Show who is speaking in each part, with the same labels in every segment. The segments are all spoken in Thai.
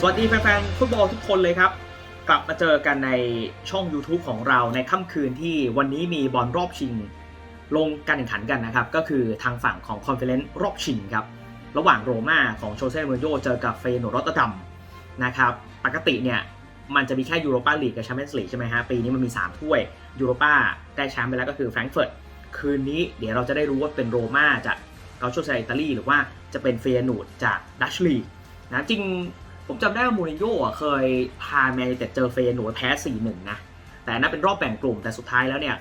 Speaker 1: สวัสดีแฟนๆฟุตบอลทุกคนเลยครับ กลับมาเจอกันในช่อง YouTube ของเราในค่ำคืนที่วันนี้มีบอลรอบชิง ลงการแข่งขันกันนะครับ ก็คือทางฝั่งของคอนเฟอเรนซ์รอบชิงครับ ระหว่างโรม่าของโชเซ่เมูรินโญ่เจอกับเฟยโนรอตดัมนะครับ ปกติเนี่ยมันจะมีแค่ยูโรปาลีกกับแชมเปี้ยนส์ลีกใช่ไหมฮะ ปีนี้มันมี 3 ถ้วยยูโรปาได้แชมป์ไปแล้วก็คือแฟรงก์เฟิร์ตคืนนี้เดี๋ยวเราจะได้รู้ว่าเป็นโรม่าจากเกาโชเซอิตาลีหรือว่าจะเป็นเฟยนูดจากดัชลีกนะจริง ผมจำได้ว่ามูรินโญ่เคยพาแมนยูแต่เจอเฟยนูแพ้ 4-1 นะ แต่นั้นเป็นรอบแบ่งกลุ่มแต่สุดท้ายแล้วเนี่ย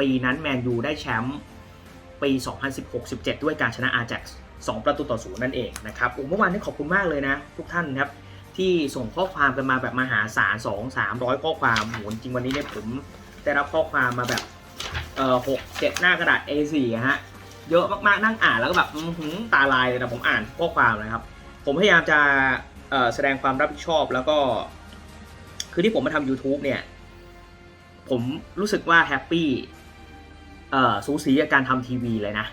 Speaker 1: ปีนั้นแมนยูได้แชมป์ปี 2016-17 ด้วยการชนะอาแจ็กซ์2ประตูต่อศูนย์นั่นเองนะครับโอ้เมื่อวานนี้ขอบคุณมากเลยนะ ทุกท่านครับที่ส่งข้อความกันมาแบบมหาศาล2 300ข้อความโหจริงวันนี้เนี่ยผมได้รับข้อความมาแบบเอ่อหกเจ็ดหน้ากระดาษ A4 ฮะเยอะมากๆนั่งอ่านแล้วก็แบบหือตาลายเลยนะผมอ่านข้อความนะครับ ผมพยายามจะ แสดงความรับผิดชอบแล้วก็ คือที่ผมมาทำ YouTube เนี่ย ผมรู้สึกว่าแฮปปี้สูสีกับการทำทีวีเลยนะ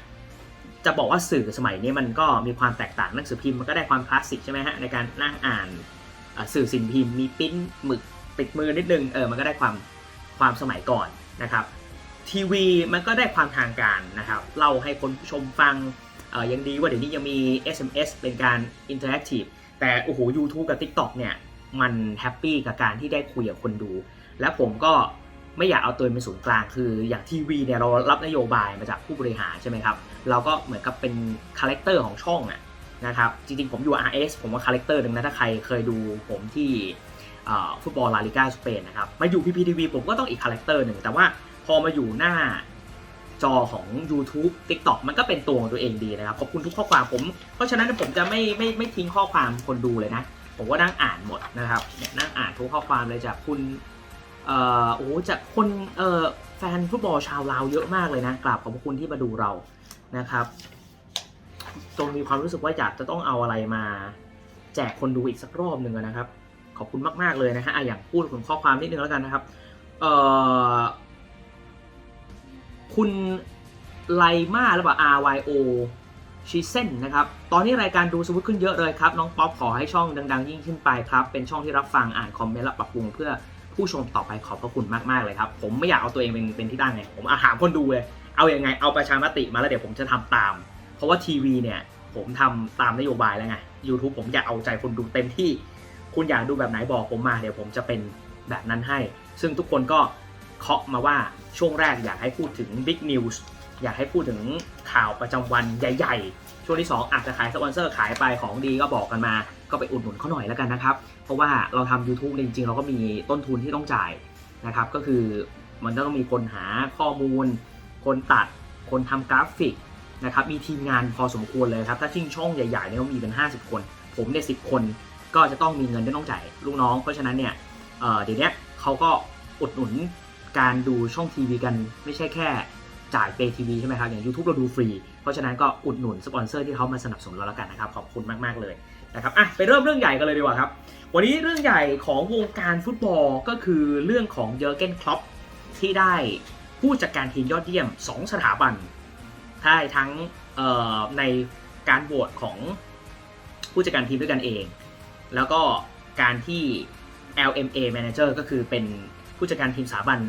Speaker 1: จะบอกว่าสื่อสมัยนี้มันก็มีความแตกต่างหนังสือพิมพ์มันก็ได้ความคลาสสิกใช่ไหมฮะ ในการนั่งอ่านสื่อสิ่งพิมพ์มีปิ้นหมึกปิดมือนิดนึงเออมันก็ได้ความความสมัยก่อนนะครับทีวีมันก็ได้ความทางการนะครับเล่าให้คนผู้ชมฟังเอ่อยังดีว่าเดี๋ยวนี้ยังมี SMS เป็นการอินเทอร์แอคทีฟ แต่โอ้โห YouTube กับ TikTok เนี่ย มันแฮปปี้กับการที่ได้คุยกับคนดู และผมก็ไม่อยากเอาตัวเองเป็นศูนย์กลาง คืออย่างทีวีเนี่ยเรารับนโยบายมาจากผู้บริหารใช่ไหมครับ เราก็เหมือนกับเป็นคาแรคเตอร์ของช่องอะนะครับ จริงๆ ผมอยู่ RS ผมว่าคาแรคเตอร์หนึ่งนะ ถ้าใครเคยดูผมที่ฟุตบอลลาลิก้าสเปนนะครับ มาอยู่ PPTV ผมก็ต้องอีกคาแรคเตอร์หนึ่ง แต่ว่าพอมาอยู่หน้า จอของ YouTube TikTok มันก็เป็นตัวของตัวเองดีนะครับ ขอบคุณทุกข้อความผม เพราะฉะนั้นผมจะไม่ไม่ไม่ทิ้งข้อความคนดูเลยนะ ผมก็นั่งอ่านหมดนะครับเนี่ยนั่งอ่านทุกข้อความเลยจากคุณเอ่อโอ้จากคนเอ่อแฟนฟุตบอลชาวลาวเยอะมากเลยนะกราบขอบคุณที่มาดูเรานะครับจนมีความรู้สึกว่าอยากจะต้องเอาอะไรมา แจกคนดูอีกสักรอบหนึ่งนะครับ ขอบคุณมาก ๆ เลยนะฮะอะอย่างพูดถึงข้อความนิดนึงแล้วกันนะครับ เอ่อ คุณไลมาหรือเปล่า RYO ชีเซนนะครับ ตอนนี้รายการดูสมุดขึ้นเยอะเลยครับ น้องป๊อปขอให้ช่องดังๆ ยิ่งขึ้นไปครับ เป็นช่องที่รับฟังอ่านคอมเมนต์และปรับปรุงเพื่อผู้ชมต่อไปขอบพระคุณมากๆเลยครับ ผมไม่อยากเอาตัวเองเป็นเป็นที่ตั้งไง ผมอาหามคนดูเลย เอาอยัางไง เอาประชามติมาแล้วเดี๋ยวผมจะทำตาม เพราะว่าทีวีเนี่ยผมทำตามนโยบายแล้วไง YouTube ผมอยากเอาใจคนดูเต็มที่ คุณอยากดูแบบไหนบอกผมมาเดี๋ยวผมจะเป็นแบบนั้นให้ ซึ่งทุกคนก็ เคาะมาว่าช่วงแรกอยากให้พูดถึง Big News อยากให้พูดถึงข่าวประจำวันใหญ่ ๆ ช่วงที่ 2 อาจจะขายสปอนเซอร์ขายไปของดีก็บอกกันมา ก็ไปอุดหนุนเขาหน่อยแล้วกันนะครับ เพราะว่าเราทำ YouTube จริงๆ เราก็มีต้นทุนที่ต้องจ่ายนะครับ ก็คือมันต้องมีคนหาข้อมูล คนตัด คนทำกราฟิกนะครับ มีทีมงานพอสมควรเลยครับ ถ้าชิ่งช่องใหญ่ๆเนี่ยต้องมีเป็น 50 คน ผมเนี่ยสิคนก็จะต้องมีเงินที่ต้องจ่ายลูกน้อง เพราะฉะนั้นเนี่ยเเดี๋ยวนี้เขาก็อุดหนุน การดูช่องทีวีกันไม่ใช่แค่จ่ายเปทีวีใช่ไหมครับอย่าง YouTube เราดูฟรี เพราะฉะนั้นก็อุดหนุนสปอนเซอร์ที่เขามาสนับสนุนเราแล้วกันนะครับ ขอบคุณมาก ๆ เลยนะครับอะไปเริ่มเรื่องใหญ่กันเลยดีกว่าครับ วันนี้เรื่องใหญ่ของวงการฟุตบอลก็คือเรื่องของเยอร์เกนคล็อปที่ได้ผู้จัดการทีมยอดเยี่ยม 2 สถาบันได้ทั้งในการโหวตของผู้จัดการทีมด้วยกันเอง แล้วก็การที่ LMA Manager ก็คือเป็นผู้จัดการทีมสถาบัน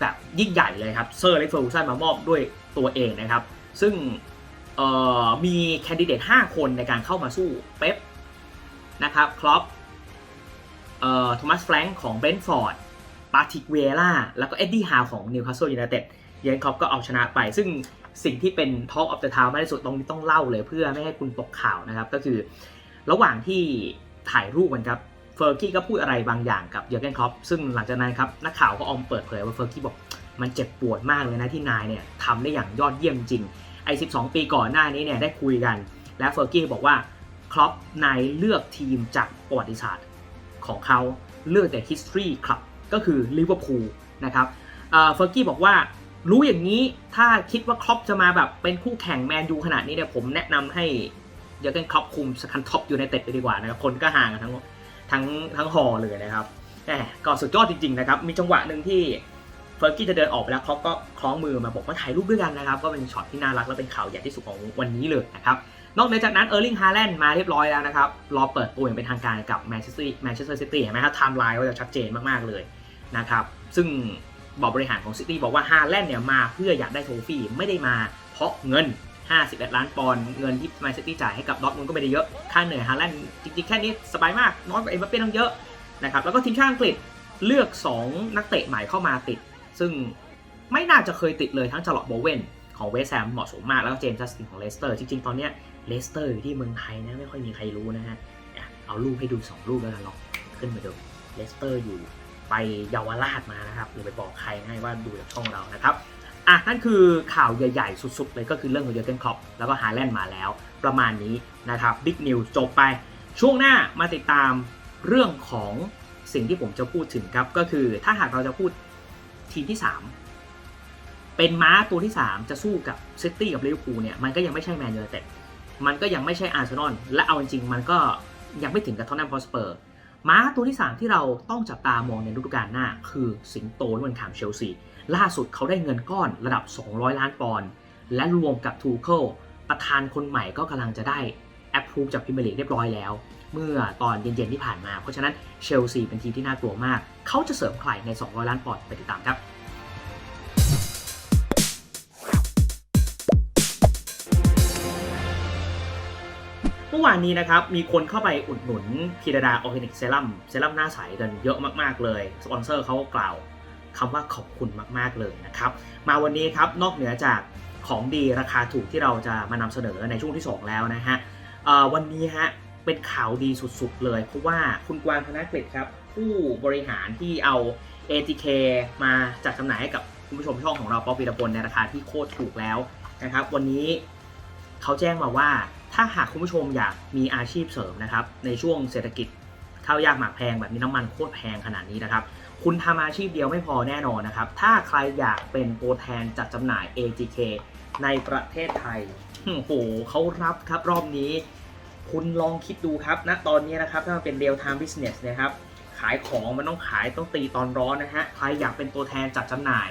Speaker 1: แบบยิ่งใหญ่เลยครับเซอร์เล็กเฟอร์กูสันมามอบด้วยตัวเองนะครับ ซึ่งมีแคนดิเดต 5 คนในการเข้ามาสู้เป๊ปนะครับครอปเอ่อโทมัสแฟรงค์ของเบนท์ฟอร์ดปาติกเวล่าแล้วก็เอ็ดดี้ฮาวของนิวคาสเซิลยูไนเต็ดเยนครอปก็เอาชนะไป ซึ่งสิ่งที่เป็น Talk of the Town มากที่สุดตรงนี้ต้องเล่าเลยเพื่อไม่ให้คุณตกข่าวนะครับ ก็คือระหว่างที่ถ่ายรูปกันครับ เฟอร์กี้ก็พูดอะไรบางอย่างกับเยอร์เกนครอปซึ่งหลังจากนั้นครับนักข่าวก็ออมเปิดเผยว่าเฟอร์กี้บอกมันเจ็บปวดมากเลยนะที่นายเนี่ยทำได้อย่างยอดเยี่ยมจริงไอ้12 ปีก่อนหน้านี้เนี่ยได้คุยกัน และเฟอร์กี้บอกว่าครอปนายเลือกทีมจากประวัติศาสตร์ของเขาเลือกแต่ history club ก็คือลิเวอร์พูลนะครับเอ่อเฟอร์กี้บอกว่ารู้อย่างนี้ถ้าคิดว่าครอปจะมาแบบเป็นคู่แข่งแมนยูขนาดนี้เนี่ยผมแนะนำให้เดี๋ยวกันครอปคุมสคันท็อปอยู่ในเต็ดไปดีกว่านะครับคนก็ห่างกันทั้งหมด ทั้งทั้งฮอเลยนะครับแหมก็สุดยอดจริงๆนะครับมีจังหวะหนึ่งที่เฟอร์กี้จะเดินออกไปแล้วครอปก็คล้องมือมาบอกว่าถ่ายรูปด้วยกันนะครับ ก็เป็นช็อตที่น่ารักและเป็นข่าวใหญ่ที่สุดของวันนี้เลยนะครับนอกจากนั้นเออร์ลิงฮาแลนด์มาเรียบร้อยแล้วนะครับรอเปิดตัวอย่างเป็นทางการกับแมนเชสเตอร์แมนเชสเตอร์ซิตี้เห็นไหมครับไทม์ไลน์ก็จะชัดเจนมากๆเลยนะครับซึ่งบอร์ดบริหารของซิตี้บอกว่าฮาแลนด์เนี่ยมาเพื่ออยากได้โทฟี่ไม่ได้มาเพราะเงิน 51 ล้านปอนด์เงินที่แมนเชสตอร์จ่ายให้กับดอทมุนก็ไม่ได้เยอะ ค่าเหนื่อยฮาแลนด์จริงๆ แค่นี้สบายมาก น้อยกว่าเอ็มบัปเป้ตั้งเยอะนะครับแล้วก็ทีมชาติอังกฤษเลือก 2 นักเตะใหม่เข้ามาติด ซึ่งไม่น่าจะเคยติดเลยทั้งจาร์ลอตโบเวนของเวสต์แฮมเหมาะสมมากแล้วก็เจมส์จัสตินของเลสเตอร์จริงๆ ตอนเนี้ยเลสเตอร์อยู่ที่เมืองไทยนะไม่ค่อยมีใครรู้นะฮะอะเอารูปให้ดู 2 รูปแล้วกันลองขึ้นมาดูเลสเตอร์อยู่ไปเยาวราชมานะครับหรือไปบอกใครให้ว่าดูจากช่องเรานะครับ อะนั่นคือข่าวใหญ่ๆ สุดๆ เลยก็คือเรื่องของเยอร์เกนคล็อปแล้วก็ฮาแลนด์มาแล้ว ประมาณนี้นะครับบิ๊กนิวจบไป ช่วงหน้ามาติดตามเรื่องของสิ่งที่ผมจะพูดถึงครับ ก็คือถ้าหากเราจะพูดทีมที่ 3 เป็นม้าตัวที่ 3 จะสู้กับซิตี้กับลิเวอร์พูลเนี่ยมันก็ยังไม่ใช่แมนยูไนเต็ดมันก็ยังไม่ใช่อาร์เซนอลและเอาจริงๆมันก็ยังไม่ถึงกับทอตแนมพอสเปอร์ม้าตัวที่ 3 ที่เราต้องจับตามองในฤดูกาลหน้า คือสิงโตนวันขามเชลซี ล่าสุดเขาได้เงินก้อนระดับ 200 ล้านปอนด์และรวมกับทูเคิลประธานคนใหม่ก็กำลังจะได้แอปพูจากพิมยร์ลีกเรียบร้อยแล้ว เมื่อตอนเย็นๆที่ผ่านมา เพราะฉะนั้นเชลซีเป็นทีมที่น่ากลัวมาก เขาจะเสริมใครใน 200 ล้านปอนด์ไปติดตามครับเมื่อวานนี้นะครับ มีคนเข้าไปอุดหนุนพีระดาออร์แกนิกเซรั่มเซรั่มหน้าใสกันเยอะมาก ๆ เลย สปอนเซอร์เขาก็กล่าว คำว่าขอบคุณมากๆเลยนะครับ มาวันนี้ครับนอกเหนือจากของดีราคาถูกที่เราจะมานำเสนอในช่วงที่ 2 แล้วนะฮะวันนี้ฮะเป็นข่าวดีสุดๆเลย เพราะว่าคุณกวางธนกฤษครับ ผู้บริหารที่เอา ATK มาจัดจำหน่ายให้กับคุณผู้ชมช่องของเราป๊อปปีระพลในราคาที่โคตรถูกแล้วนะครับ วันนี้เขาแจ้งมาว่าถ้าหากคุณผู้ชมอยากมีอาชีพเสริมนะครับในช่วงเศรษฐกิจข้าวยากหมากแพงแบบนี้น้ำมันโคตรแพงขนาดนี้นะครับ คุณทำอาชีพเดียวไม่พอแน่นอนนะครับ ถ้าใครอยากเป็นตัวแทนจัดจำหน่าย ATK ในประเทศไทยโอ้โหเขารับครับรอบนี้ คุณลองคิดดูครับณตอนนี้นะครับ ถ้ามันเป็น real time business นะครับ ขายของมันต้องขายต้องตีตอนร้อนนะฮะ ใครอยากเป็นตัวแทนจัดจำหน่าย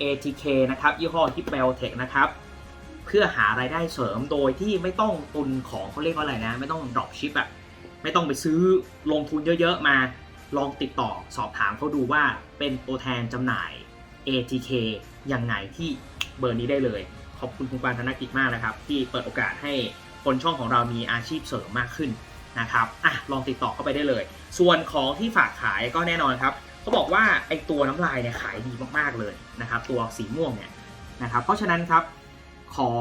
Speaker 1: ATK นะครับ ยี่ห้อ h i p b e l t e c h นะครับ เพื่อหารายได้เสริมโดยที่ไม่ต้องตุนของเขาเรียกว่าอะไรนะ ไม่ต้อง drop ship อะไม่ต้องไปซื้อลงทุนเยอะๆมา ลองติดต่อสอบถามเขาดูว่าเป็นตัวแทนจำหน่าย ATK ยังไงที่เบอร์นี้ได้เลย ขอบคุณคุณกวางธนกิจมากนะครับ ที่เปิดโอกาสให้คนช่องของเรามีอาชีพเสริมมากขึ้นนะครับอะลองติดต่อเข้าไปได้เลย ส่วนของที่ฝากขายก็แน่นอนครับเขาบอกว่าไอตัวน้ำลายเนี่ยขายดีมากๆเลยนะครับ ตัวสีม่วงเนี่ยนะครับ เพราะฉะนั้นครับขอ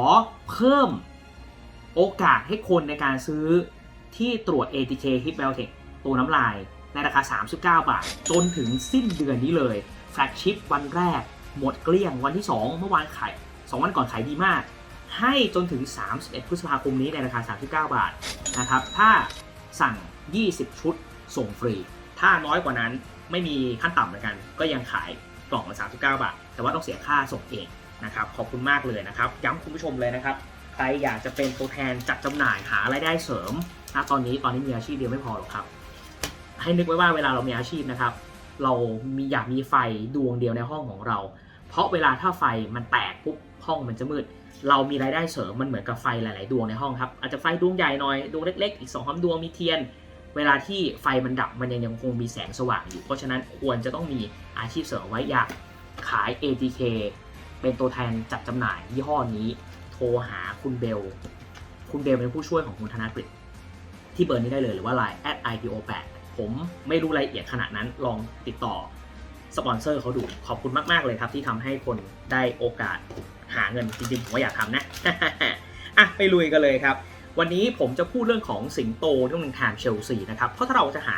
Speaker 1: เพิ่มโอกาสให้คนในการซื้อที่ตรวจ ATK Hip b e l t e c h ตัวน้ำลาย ในราคา 39 บาท จนถึงสิ้นเดือนนี้เลยแฟลกชิพวันแรก หมดเกลี้ยงวันที่ 2 เมื่อวานขาย 2 วันก่อนขายดีมาก ให้จนถึง 31 พฤษภาคมนี้ในราคา 39 บาทนะครับถ้าสั่ง 20 ชุดส่งฟรี ถ้าน้อยกว่านั้นไม่มีขั้นต่ำเหมือนกัน ก็ยังขายกล่องละ39 บาท แต่ว่าต้องเสียค่าส่งเองนะครับขอบคุณมากเลยนะครับย้ำคุณผู้ชมเลยนะครับใครอยากจะเป็นตัวแทนจัดจำหน่ายหารายได้เสริมนะตอนนี้ตอนนี้มีอาชีพเดียวไม่พอหรอกครับ ให้นึกไว้ว่าเวลาเรามีอาชีพนะครับ เรามีอยากมีไฟดวงเดียวในห้องของเรา เพราะเวลาถ้าไฟมันแตกปุ๊บห้องมันจะมืด เรามีรายได้เสริมมันเหมือนกับไฟหลาย ๆ ดวงในห้องครับอาจจะไฟดวงใหญ่หน่อยดวงเล็ก ๆ อีก2องสามดวงมีเทียน เวลาที่ไฟมันดับมันยังยังคงมีแสงสว่างอยู่ เพราะฉะนั้นควรจะต้องมีอาชีพเสริมไว้อยากขาย ATK เป็นตัวแทนจัดจำหน่ายยี่ห้อนี้ โทรหาคุณเบล คุณเบลเป็นผู้ช่วยของคุณธนกฤษที่เบอร์นี้ได้เลยหรือว่า Line @ipo8 ผมไม่รู้รายละเอียดขนาดนั้นลองติดต่อสปอนเซอร์เขาดูขอบคุณมาก ๆ เลยครับ ที่ทำให้คนได้โอกาสหาเงินจริงๆผมก็อยากทำนะอะไปลุยกันเลยครับ วันนี้ผมจะพูดเรื่องของสิงโตที่ต้องเป็นแทนเชลซีนะครับ เพราะถ้าเราจะหา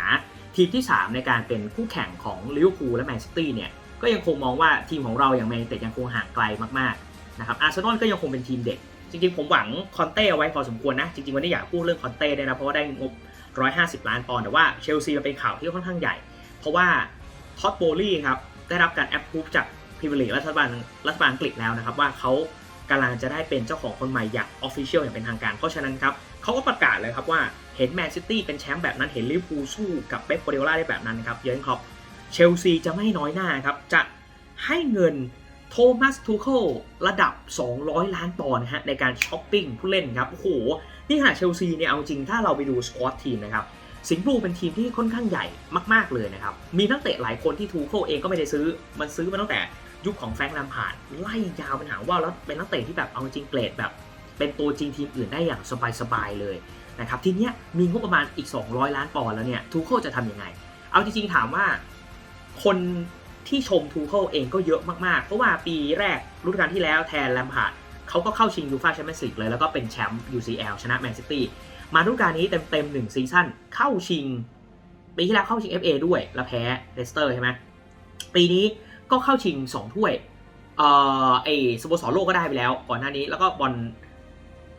Speaker 1: ทีมที่ 3 ในการเป็นคู่แข่งของลิเวอร์พูลและแมนซิตี้เนี่ยก็ยังคงมองว่าทีมของเราอย่างแมนเต็ดยังคงห่างไกลมากๆนะครับอาร์เซนอลก็ยังคงเป็นทีมเด็ก จริงๆ ผมหวังคอนเต้เอาไว้พอสมควรนะ จริงๆ วันนี้อยากพูดเรื่องคอนเต้ด้วยนะ เพราะว่าได้งบ 150 ล้านปอนด์แต่ว่าเชลซีมันเป็นข่าวที่ค่อนข้างใหญ่ เพราะว่าท็อตโบลี่ครับได้รับการแอปพูฟจากพรีเมียร์ลีกรัฐบาลรัฐบาลอังกฤษแล้วนะครับ ว่าเขากำลังจะได้เป็นเจ้าของคนใหม่อย่างออฟฟิเชียลอย่างเป็นทางการ เพราะฉะนั้นครับเขาก็ประกาศเลยครับว่าเห็นแมนซิตี้เป็นแชมป์แบบนั้นเห็นลิเวอร์พูลสู้กับเป๊ปโกวาร์ดิโอลาได้แบบนั้นครับเยอร์เกนคล็อปเชลซีจะไม่น้อยหน้าครับจะให้เงิน โทมัสทูเคิลระดับ 200 ล้านปอนด์นะฮะในการช้อปปิ้งผู้เล่นครับ โอ้โห นี่ขนาดเชลซีเนี่ยเอาจริงถ้าเราไปดูสควอตทีมนะครับ สิงห์บลูเป็นทีมที่ค่อนข้างใหญ่มาก ๆ เลยนะครับ มีนักเตะหลายคนที่ทูเคิลเองก็ไม่ได้ซื้อ มันซื้อมาตั้งแต่ยุคของแฟรงค์ลมพาร์ดไล่ยาวเป็นหางว่าวแล้วเป็นนักเตะที่แบบเอาจริงเกรดแบบ เป็นตัวจริงทีมอื่นได้อย่างสบาย ๆ เลยนะครับทีเนี้ยมีงบประมาณอีก 200 ล้านปอนด์แล้วเนี่ยทูเคิลจะทำยังไง เอาจริงๆถามว่าคน ที่ชมทูเคิลเองก็เยอะมากๆ เพราะว่าปีแรกฤดูกาลที่แล้วแทนแลมพาร์ดเขาก็เข้าชิงยูฟ่าแชมเปี้ยนส์ลีกเลยแล้วก็เป็นแชมป์ UCL ชนะแมนซิตี้มาฤดูกาลนี้เต็มๆหนึ่งซีซั่นเข้าชิงปีที่แล้วเข้าชิง FA ด้วยแล้วแพ้เลสเตอร์ใช่ไหมปีนี้ก็เข้าชิง 2 ถ้วยเอ่อไอสโมสรโลกก็ได้ไปแล้วก่อนหน้านี้แล้วก็บอล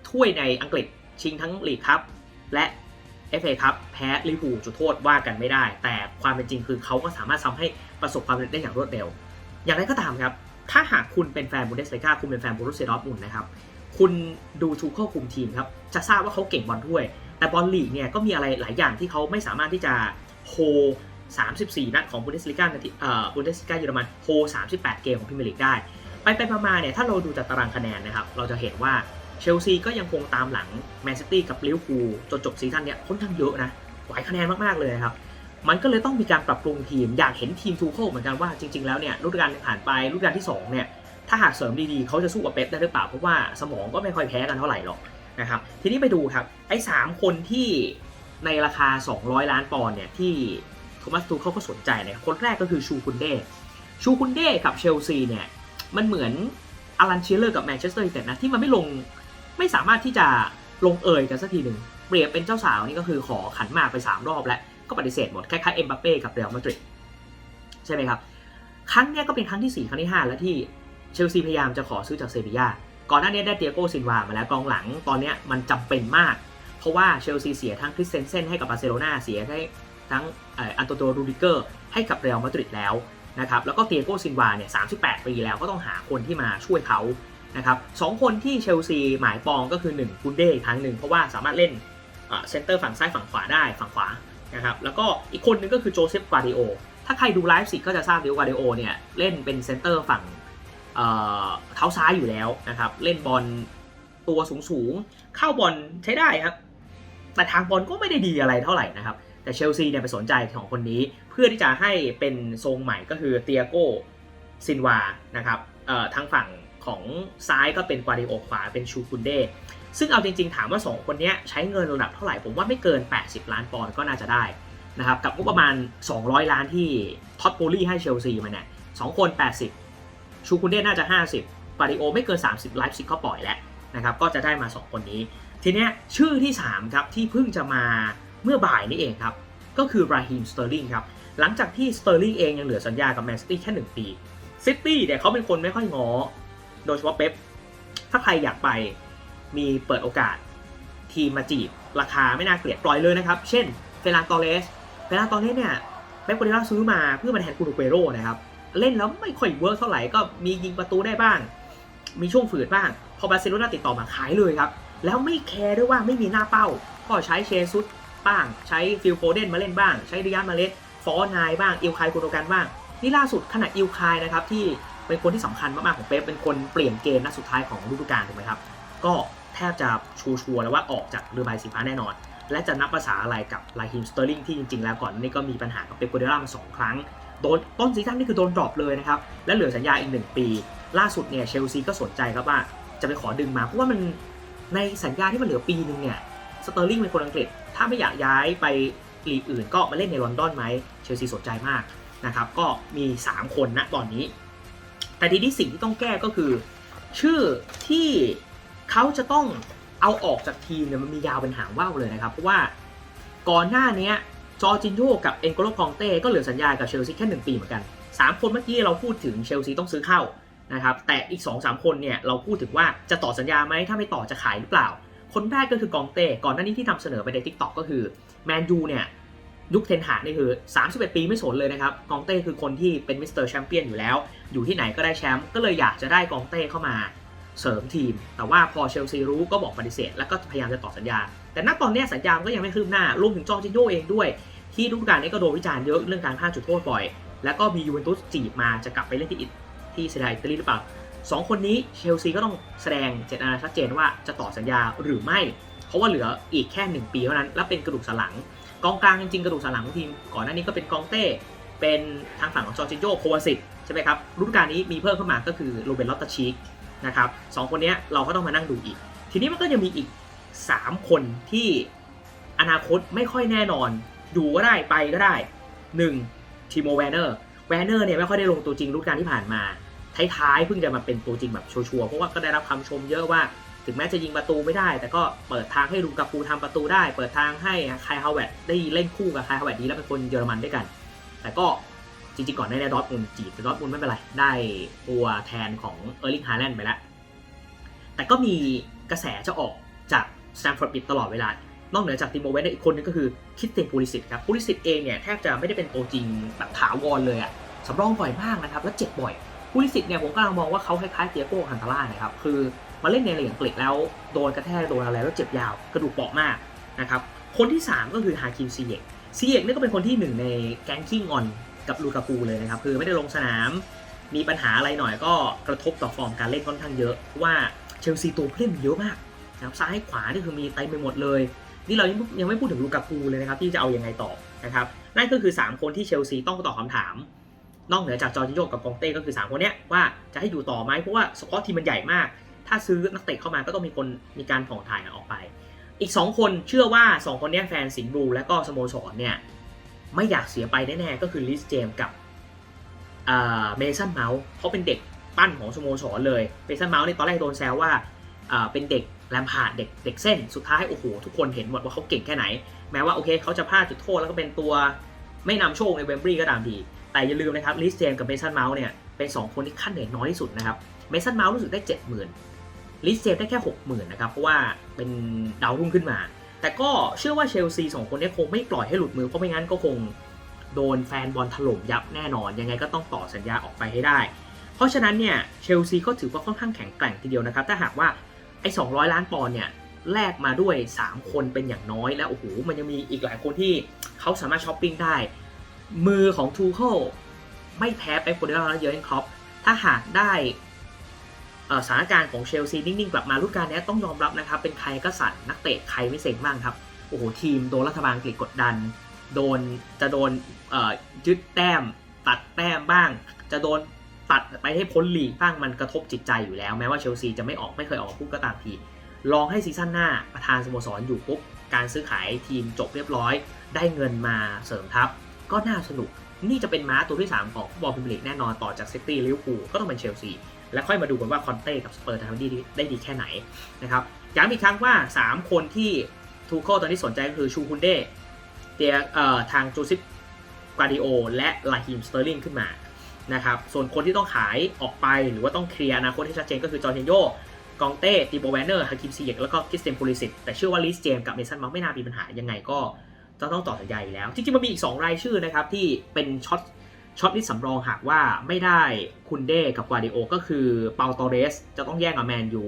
Speaker 1: ถ้วยในอังกฤษชิงทั้งลีกครับและ FA ครับแพ้ลิเวอร์พูลจุดโทษว่ากันไม่ได้ แต่ความเป็นจริงคือเขาก็สามารถทำให้ประสบความสำเร็จได้อย่างรวดเร็ว อย่างไรก็ตามครับ ถ้าหากคุณเป็นแฟนบูเดสเลกาคุณเป็นแฟนบูรุสเซียดอร์ทมุนนะครับคุณดูทูเคิลคุมทีมครับจะทราบว่าเขาเก่งบอลถ้วย แต่บอลลีกเนี่ยก็มีอะไรหลายอย่างที่เขาไม่สามารถที่จะโฮ34 นัดของบูเดสลิก้าเอ่อบูเดสลิก้าเยอรมันโฮ38 เกมของพรีเมียร์ลีกได้ ไปไปมาๆเนี่ยถ้าเราดูจากตารางคะแนนนะครับ เราจะเห็นว่า เชลซีก็ยังคงตามหลังแมนซิตี้กับลิเวอร์พูลจนจบซีซั่นเนี่ยค่อนข้างเยอะนะหลายคะแนนมากๆเลยครับ มันก็เลยต้องมีการปรับปรุงทีม อยากเห็นทีมทูเคิลเหมือนกันว่าจริง ๆ แล้วเนี่ยฤดูกาลผ่านไปฤดูกาลที่2เนี่ยถ้าหากเสริมดีๆเขาจะสู้กับเป๊ปได้หรือเปล่าเพราะว่าสมองก็ไม่ค่อยแพ้กันเท่าไหร่หรอกนะครับทีนี้ไปดูครับไอ้3คนที่ในราคา 200 ล้านปอนด์เนี่ยที่โทมัสทูเขาก็สนใจเนี่ยคนแรกก็คือชูคุนเดชูคุนเดกับเชลซีเนี่ยมันเหมือนอลันเชียเลอร์กับแมนเชสเตอร์ยูไนเต็ดนะที่มันไม่ลง ไม่สามารถที่จะลงเอยกันสักทีหนึ่งเปรียบเป็นเจ้าสาวนี่ก็คือขอขันหมากไป 3 รอบแล้ว ก็ปฏิเสธหมดคล้ายๆเอ็มบัปเป้กับเรอัลมาดริดใช่ไหมครับ ครั้งนี้ก็เป็นครั้งที่ 4 ครั้งที่ 5 แล้วที่เชลซีพยายามจะขอซื้อจากเซบียาก่อนหน้านี้ได้เตียโกซินวามาแล้วกองหลังตอนนี้มันจำเป็นมาก เพราะว่าเชลซีเสียทั้งคริสเซนเซนให้กับบาร์เซโลนาเสียให้ทั้งอันโตโตรูดิเกอร์ให้กับเรอัลมาดริดแล้วนะครับแล้วก็เตียโกซินวาเนี่ย38 ปีแล้วก็ต้องหาคนที่มาช่วยเขา นะครับสองคนที่เชลซีหมายปองก็คือ1กุนเดอีกครั้งหนึ่งเพราะว่าสามารถเล่นเซนเตอร์ฝั่งซ้ายฝั่งขวาได้ฝั่งขวานะครับแล้วก็อีกคนนึงก็คือโจเซฟกวาดิโอถ้าใครดูไลฟ์สิก็จะทราบดีว่ากวาดิโอเนี่ยเล่นเป็นเซนเตอร์ฝั่งเท้าซ้ายอยู่แล้วนะครับเล่นบอลตัวสูงๆ เข้าบอลใช้ได้ครับ แต่ทางบอลก็ไม่ได้ดีอะไรเท่าไหร่นะครับ แต่เชลซีเนี่ยไปสนใจของคนนี้เพื่อที่จะให้เป็นทรงใหม่ก็คือเตียโกซินวานะครับทางฝั่ง ของซ้ายก็เป็นกวาดิโอขวาเป็นชูคุนเดซึ่งเอาจริงๆ ถามว่า 2 คนนี้ใช้เงินระดับเท่าไหร่ ผมว่าไม่เกิน 80 ล้านปอนด์ก็น่าจะได้นะครับกับงบประมาณ 200 ล้านที่ท็อตโปลี่ให้เชลซีมาเนี่ยสคน 80 ชูคุนเดน่าจะ 50กวาดิโอไม่เกิน 30 ไลฟ์ซิกก็ปล่อยแล้วนะครับก็จะได้มา 2 คนนี้ ทีเนี้ยชื่อที่ 3 ครับ ที่เพิ่งจะมาเมื่อบ่ายนี้เองครับ ก็คือราฮิมสเตอร์ลิงครับ หลังจากที่สเตอร์ลิงเองยังเหลือสัญญากับแมนซิตี้แค่ 1 ปีซิตี้เนี่ยเขาเป็นคนไม่ค่อยงอ ดยเฉพาะเป๊ปถ้าใครอยากไปมีเปิดโอกาสทีมมาจีบ ราคาไม่น่าเกลียดปล่อยเลยนะครับ เช่นเฟรานตอเรสเฟรานตอเรสเนี่ยเป๊ปโกเดล่าซื้อมาเพื่อมาแทนกูรูเปโรนะครับ เล่นแล้วไม่ค่อยเวิร์กเท่าไหร่ก็มียิงประตูได้บ้าง มีช่วงฝืดบ้าง พอบาร์เซโลนาติดต่อมาขายเลยครับ แล้วไม่แคร์ด้วยว่าไม่มีหน้าเป้า ก็ใช้เชซุสบ้าง ใช้ฟิลโฟเดนมาเล่นบ้าง ใช้ดิยามาเล่นฟอร์นายบ้างอิลคายกุนโดกันบ้างนี่ล่าสุดขนาดอิลคายนะครับที่ เป็นคนที่สำคัญมากๆของเป๊ปเป็นคนเปลี่ยนเกมนัดสุดท้ายของฤดูกาลถูกไหมครับ ก็แทบจะชูชัวร์แล้วว่าออกจากเรือใบสีฟ้าแน่นอน และจะนับภาษาอะไรกับลาฮิมสเตอร์ลิงที่จริงๆ แล้วก่อนนี่ก็มีปัญหากับเป๊ปโกเดล่ามาสองครั้งโดนต้นซีซั่นนี่คือโดนดรอปเลยนะครับ และเหลือสัญญาอีกหนึ่งปี ล่าสุดเนี่ยเชลซีก็สนใจครับว่าจะไปขอดึงมา เพราะว่ามันในสัญญาที่มันเหลือปีนึงเนี่ยสเตอร์ลิงเป็นคนอังกฤษ ถ้าไม่อยากย้ายไปลีกอื่น ก็มาเล่นในลอนดอนไหมเชลซีสนใจมากนะครับ ก็มี 3 คนณตอนนี้ แต่ทีนี้สิ่งที่ต้องแก้ก็คือ ชื่อที่เขาจะต้องเอาออกจากทีมเนี่ยมันมียาวเป็นหางว่าวเลยนะครับ เพราะว่าก่อนหน้านี้จอจินโยกับเอ็นโกโลกองเต้ก็เหลือสัญญากับเชลซีแค่ 1 ปีเหมือนกัน 3 คนเมื่อกี้เราพูดถึงเชลซีต้องซื้อเข้านะครับแต่อีก 2-3 คนเนี่ยเราพูดถึงว่าจะต่อสัญญาไหมถ้าไม่ต่อจะขายหรือเปล่า คนแรกก็คือกองเต้ก่อนหน้านี้ที่นำเสนอไปในทิกตอกก็คือแมนยูเนี่ย ยุคเทนหากนี่คือ 31 ปีไม่สนเลยนะครับ กองเต้คือคนที่เป็นมิสเตอร์แชมเปี้ยนอยู่แล้ว อยู่ที่ไหนก็ได้แชมป์ ก็เลยอยากจะได้กองเต้เข้ามาเสริมทีม แต่ว่าพอเชลซีรู้ก็บอกปฏิเสธ แล้วก็พยายามจะต่อสัญญา แต่ณตอนนี้สัญญาก็ยังไม่คืบหน้า รวมถึงจอร์จิโยเองด้วย ที่ฤดูกาลนี้ก็โดนวิจารณ์เยอะเรื่องการพลาดจุดโทษบ่อย แล้วก็มียูเวนตุสจีบมาจะกลับไปเล่นที่อิที่เซเรียอิตาลีหรือเปล่าสองคนนี้เชลซีก็ต้องแสดงเจตนาชัดเจนว่าจะต่อสัญญาหรือไม่ เพราะว่าเหลืออีกแค่ 1 ปีเท่านั้น และเป็นกระดูกสันหลัง กองกลางจริงๆกระดูกสันหลังของทีม ก่อนหน้านี้ก็เป็นกองเต้ เป็นทางฝั่งของจอร์จิโยโควาสิตใช่ไหมครับรุ่นการนี้มีเพิ่มเข้ามาก็คือโรเบนลอตตาชิกนะครับสองคนนี้เราก็ต้องมานั่งดูอีก ทีนี้มันก็ยังมีอีก 3 คนที่อนาคตไม่ค่อยแน่นอน อยู่ก็ได้ไปก็ได้ 1. ทีโมแวนเนอร์แวนเนอร์เนี่ยไม่ค่อยได้ลงตัวจริงรุ่นการที่ผ่านมาท้ายๆเพิ่งจะมาเป็นตัวจริงแบบชัวร์ๆเพราะว่าก็ได้รับคำชมเยอะว่า ถึงแม้จะยิงประตูไม่ได้ แต่ก็เปิดทางให้ลูกาปูทำประตูได้ เปิดทางให้คายฮาวเวตได้เล่นคู่กับคายฮาวเวตดีแล้วเป็นคนเยอรมันด้วยกัน แต่ก็จริงๆก่อนหน้านี้ดอทมุนจีบแต่ดอทมุนไม่เป็นไร ได้ตัวแทนของเออร์ลิงฮาแลนด์ไปแล้ว แต่ก็มีกระแสจะออกจากสแตมฟอร์ดบิดตลอดเวลานอกเหนือจากติโมเวนอีกคนนึงก็คือคิดเตนปูลิสิตครับปูลิสิตเองเนี่ยแทบจะไม่ได้เป็นตัวจริงแบบถาวรเลยอะสำรองบ่อยมากนะครับแล้วเจ็บบ่อยปูลิสิตเนี่ยผมกำลังมองว่าเขาคล้ายๆเตียโก้คันตาล่านะครับคือ มาเล่นในลีกอังกฤษแล้วโดนกระแทกโดนอะไรแล้วเจ็บยาวกระดูกเปราะมากนะครับคนที่ 3 ก็คือฮาคิมซีเยกซีเยกนี่ก็เป็นคนที่หนึ่งในแก๊งขี้งออนกับลูกากูเลยนะครับคือไม่ได้ลงสนามมีปัญหาอะไรหน่อยก็กระทบต่อฟอร์มการเล่นค่อนข้างเยอะเพราะว่าเชลซีตัวผู้เล่นมีเยอะมากนะครับซ้ายขวานี่คือมีเต็มไปหมดเลย นี่เรายังยังไม่พูดถึงลูกากูเลยนะครับที่จะเอายังไงต่อนะครับนั่นก็คือ 3 คนที่เชลซีต้องตอบคำถาม นอกเหนือจากจอร์จิโยกับกองเต้ก็คือ 3 คนเนี้ยว่าจะให้อยู่ต่อไหมเพราะว่าสกอตทีมมันใหญ่มาก ถ้าซื้อนักเตะเข้ามาก็ต้องมีคนมีการผ่องถ่ายออกไป อีก 2 คนเชื่อว่า 2 คนนี้แฟนสิงห์บลูและก็สโมสรเนี่ยไม่อยากเสียไปแน่ๆก็คือลิสเจมกับเมสันเมาส์เขาเป็นเด็กปั้นของสโมสรเลยเมสันเมาส์ในตอนแรกโดนแซวว่าเป็นเด็กแลมพาดเด็กเด็กเส้นสุดท้ายโอ้โหทุกคนเห็นหมดว่าเขาเก่งแค่ไหน แม้ว่าโอเคเขาจะพลาดจุดโทษแล้วก็เป็นตัวไม่นำโชคในเวมบรีก็ตามที แต่อย่าลืมนะครับลิสเจมกับเมสันเมาส์เนี่ยเป็น 2 คนที่ขั้นเหนื่อยน้อยที่สุดนะครับเมสันเมาส์รู้สึกได้ 70,000 ลิสเจมได้แค่ 60,000นะครับเพราะว่าเป็นดาวรุ่งขึ้นมา แต่ก็เชื่อว่าเชลซีสองคนนี้คงไม่ปล่อยให้หลุดมือเพราะไม่งั้นก็คงโดนแฟนบอลถล่มยับแน่นอน ยังไงก็ต้องต่อสัญญาออกไปให้ได้ เพราะฉะนั้นเนี่ยเชลซีก็ถือว่าค่อนข้างแข็งแกร่งทีเดียวนะครับ ถ้าหากว่าไอ้200 ล้านปอนด์เนี่ยแลกมาด้วย 3 คนเป็นอย่างน้อยแล้วโอ้โหมันยังมีอีกหลายคนที่เขาสามารถช้อปปิ้งได้ มือของทูเคิลไม่แพ้ไปโปรเดลและเยอร์เกนครอปถ้าหากได้ สถานการณ์ของเชลซีนิ่งๆกลับมารุ่นการนี้ต้องยอมรับนะครับ เป็นใครก็สั่นนักเตะใครไม่เซ็งบ้างครับโอ้โหทีมโดนรัฐบาลอังกฤษกดดัน โดนจะโดนยึดแต้ม ตัดแต้มบ้าง จะโดนตัดไปให้พ้นลีกบ้างมันกระทบจิตใจอยู่แล้ว แม้ว่าเชลซีจะไม่ออกไม่เคยออกพูดก็ตามทีลองให้ซีซั่นหน้าประธานสโมสรอยู่ปุ๊บการซื้อขายทีมจบเรียบร้อย ได้เงินมาเสริมทัพ ก็น่าสนุก นี่จะเป็นม้าตัวที่ 3 ของฟุตบอลพรีเมียร์ลีกแน่นอนต่อจากซิตี้ลิเวอร์พูลก็ต้องเป็นเชลซี แล้วค่อยมาดูกันว่าคอนเต้กับสเปอร์จะทำได้ดีได้ดีแค่ไหนนะครับย้ำอีกครั้งว่า 3 คนที่ทูโคตอนนี้สนใจก็คือชูคุนเดเตียเอ่อทางจูซิปกวาดิโอ และลาฮิมสเตอร์ลิงขึ้นมานะครับส่วนคนที่ต้องขายออกไปหรือว่าต้องเคลียร์อนาคตให้ชัดเจนก็คือจอร์เจนโยกองเต้ตีโบแวนเนอร์ฮาคิมซีเยกแล้วก็คิสเตนพูลิสิตแต่เชื่อว่าลิสเจมกับเมสันเมาส์ไม่น่ามีปัญหายังไงก็จะต้องต่อสัญญาอยู่แล้ว จริงๆมันมีอีก 2 รายชื่อนะครับที่เป็นช็อต ช็อตลิสสำรองหากว่าไม่ได้คุณเด้กับกวาดิโอ ก็คือเปาตอเรสจะต้องแย่งกับแมนยู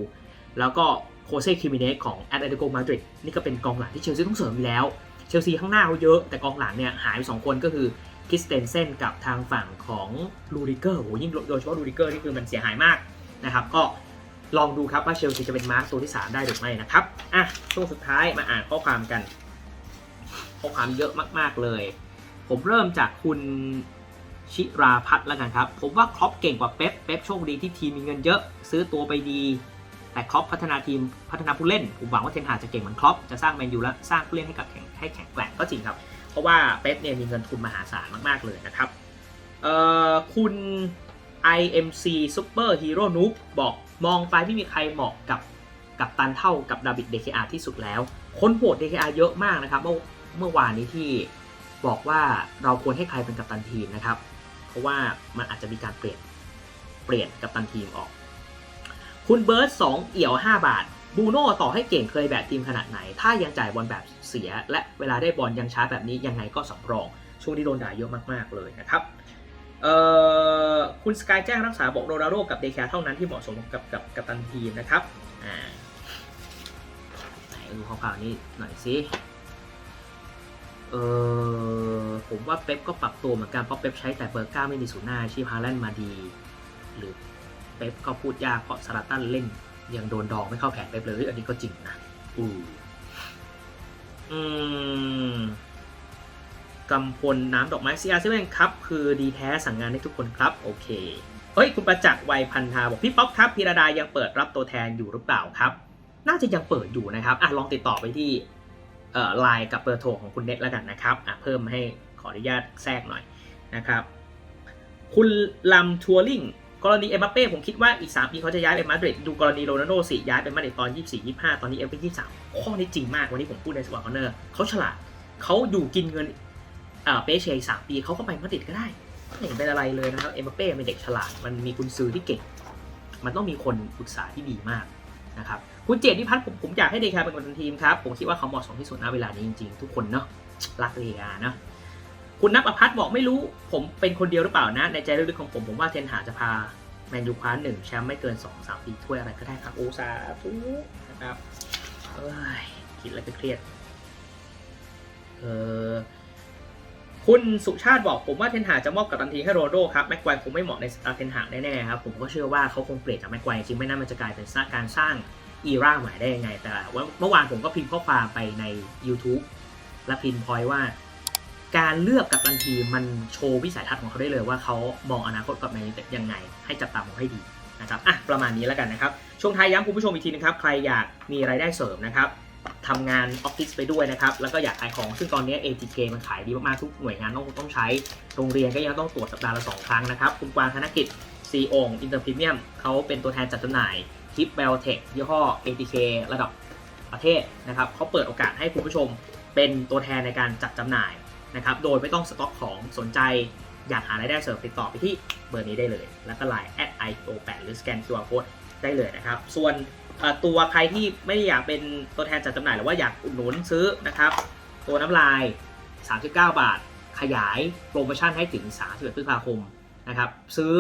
Speaker 1: แล้วก็โคเซ่คิมิเนสของแอตเลติโกมาดริดนี่ก็เป็นกองหลังที่เชลซีต้องเสริมแล้ว เชลซีข้างหน้าเขาเยอะ แต่กองหลังเนี่ยหายไปสองคนก็คือคริสเตนเซนกับทางฝั่งของลูริเกอร์โหยิ่งโดยเฉพาะลูริเกอร์นี่คือมันเสียหายมากนะครับก็ลองดูครับว่าเชลซีจะเป็นมาร์คตัวที่ 3 ได้หรือไม่นะครับอะช่วงสุดท้ายมาอ่านข้อความกัน ข้อความเยอะมาก ๆเลย ผมเริ่มจากคุณ ชิราพัฒน์แล้วกันครับ ผมว่าครอปเก่งกว่าเป๊ปเป๊ปโชคดีที่ทีมมีเงินเยอะ ซื้อตัวไปดี แต่ครอปพัฒนาทีมพัฒนาผู้เล่น ผมหวังว่าเทนหาจะเก่งเหมือนครอปจะสร้างแมนยูและสร้างผู้เล่นให้กับแข็งให้แข็งแกร่งก็จริงครับ เพราะว่าเป๊ปเนี่ยมีเงินทุนมหาศาลมากๆเลยนะครับเอ่อคุณ IMC Super Hero Noob บอกมองไปไม่มีใครเหมาะกับกับตันเท่ากับดาบิดเดคอาที่สุดแล้ว คนโหวตเดคอาเยอะมากนะครับ เมื่อเมื่อวานนี้ที่บอกว่าเราควรให้ใครเป็นกัปตันทีมนะครับ เพราะว่ามันอาจจะมีการเปลี่ยนเปลี่ยนกัปตันทีมออก คุณเบิร์ตสองเอี่ยว 5 บาทบูโน่ต่อให้เก่งเคยแบกทีมขนาดไหน ถ้ายังจ่ายบอลแบบเสีย และเวลาได้บอลยังช้าแบบนี้ยังไงก็สำรอง ช่วงนี้โดนด่าเยอะมาก ๆ เลยนะครับคุณสกายแจ้งรักษาบอกโรนาโดกับเดแคเท่านั้นที่เหมาะสมกับกับกับตันทีมนะครับอ่าไหนดูข่าวนี้หน่อยสิ เออผมว่าเป๊ปก็ปรับตัวเหมือนกันเพราะเป๊ปใช้แต่เบอร์เก้าไม่มีศูนย์หน้าชีพฮาแลนด์มาดี หรือเป๊ปก็พูดยากเพราะซาราตันเล่น ยังโดนดองไม่เข้าแผนเป๊ปเลยอันนี้ก็จริงนะอืออืมกำพลน้ำดอกไม้ซีอาร์เซเว่นครับ คือดีแท้สั่งงานให้ทุกคนครับ โอเค เฮ้ย คุณประจักษ์วัยพันธาบอกพี่ป๊อปครับพีระดายังเปิดรับตัวแทนอยู่หรือเปล่าครับ น่าจะยังเปิดอยู่นะครับอะลองติดต่อไปที่ ไลน์กับเบอร์โทรของคุณเน็ตแล้วกันนะครับเพิ่มให้ขออนุญาตแทรกหน่อยนะครับคุณลำทัวริงกรณีเอ็มบัปเป้ผมคิดว่าอีก 3 ปีเขาจะย้ายไปมาดริดดูกรณีโรนัลโดสิย้ายไปมาดริดตอน 24 25 ตอนนี้เอ็มเป็น23 ข้อนี้จริงมากวันนี้ผมพูดในสปอร์ตคอนเนอร์เขาฉลาดเขาอยู่กินเงินเอ่อเปเชยสามปีเขาก็ไปมาดริดก็ได้ไม่เห็นเป็นอะไรเลยนะครับเอ็มบัปเป้เป็นเด็กฉลาดมันมีคุณซื้อที่เก่ง มันต้องมีคนปรึกษาที่ดีมากนะครับ คุณเจตนิพัฒน์ผมผมอยากให้เดคาเป็นคนทีมครับ ผมคิดว่าเขาเหมาะสมที่สุดณเวลานี้จริงๆ ทุกคนเนาะรักเดคาเนาะคุณนับประพัฒน์บอกไม่รู้ ผมเป็นคนเดียวหรือเปล่านะ ในใจลึกๆของผมผมว่าเทนหาจะพาแมนยูคว้าหนึ่งแชมป์ไม่เกิน2อสามปีถ้วยอะไรก็ได้ครับโอซาทุนะครับเอ้ยคิดแล้วก็เครียดเออคุณสุชาติบอกผมว่าเทนหาจะมอบกับตันทีให้โรนัลโดครับแม็กไกวร์คงไม่เหมาะในสไตล์เทนหาแน่ๆครับผมก็เชื่อว่าเขาคงเปลี่ยนจากแม็กไกวร์จริงๆไม่น่ามันจะกลายเป็นสร้างการสร้าง อีราหม่ได้ยังไง แต่ว่าเมื่อวานผมก็พิมพ์ข้อความไปใน YouTube และพิมพ์พอยว่า การเลือกกับตันทีมมันโชว์วิสัยทัศน์ของเขาได้เลยว่าเขามองอนาคตกับแมนยูยังไง ให้จับตามองให้ดีนะครับอะประมาณนี้แล้วกันนะครับ ช่วงท้ายย้ำคุณผู้ชมอีกทีนะครับ ใครอยากมีรายได้เสริมนะครับทำงานออฟฟิศไปด้วยนะครับ แล้วก็อยากขายของ ซึ่งตอนนี้ ATK มันขายดีมากๆ ทุกหน่วยงานต้องต้องใช้ โรงเรียนก็ยังต้องตรวจสัปดาห์ละ 2 ครั้งนะครับ คุณกวางธนกิจ CEO อินเตอร์พรีเมียมเขาเป็นตัวแทนจัดจำหน่าย ทิปเบลเทคยี่ห้อ ATK ระดับประเทศนะครับเขาเปิดโอกาสให้คุณผู้ชมเป็นตัวแทนในการจัดจำหน่ายนะครับ โดยไม่ต้องสต็อกของสนใจอยากหารายได้เสริมติดต่อไปที่เบอร์นี้ได้เลย แล้วก็ไลน์ @io8 หรือสแกน QR code ได้เลยนะครับ ส่วนตัวใครที่ไม่ได้อยากเป็นตัวแทนจัดจำหน่ายหรือว่าอยากอุดหนุนซื้อนะครับ ตัวน้ำลาย 39 บาท ขยายโปรโมชั่นให้ถึง 31พฤษภาคมนะครับ ซื้อ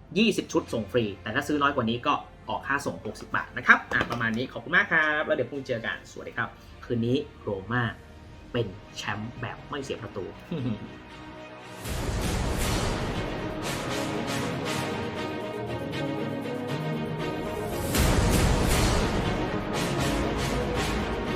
Speaker 1: 20 ชุดส่งฟรี แต่ถ้าซื้อน้อยกว่านี้ก็ ออกค่าส่ง 60 บาทนะครับอะประมาณนี้ขอบคุณมากครับ แล้วเดี๋ยวพรุ่งนี้เจอกัน สวัสดีครับ คืนนี้โรม่าเป็นแชมป์แบบไม่เสียประตู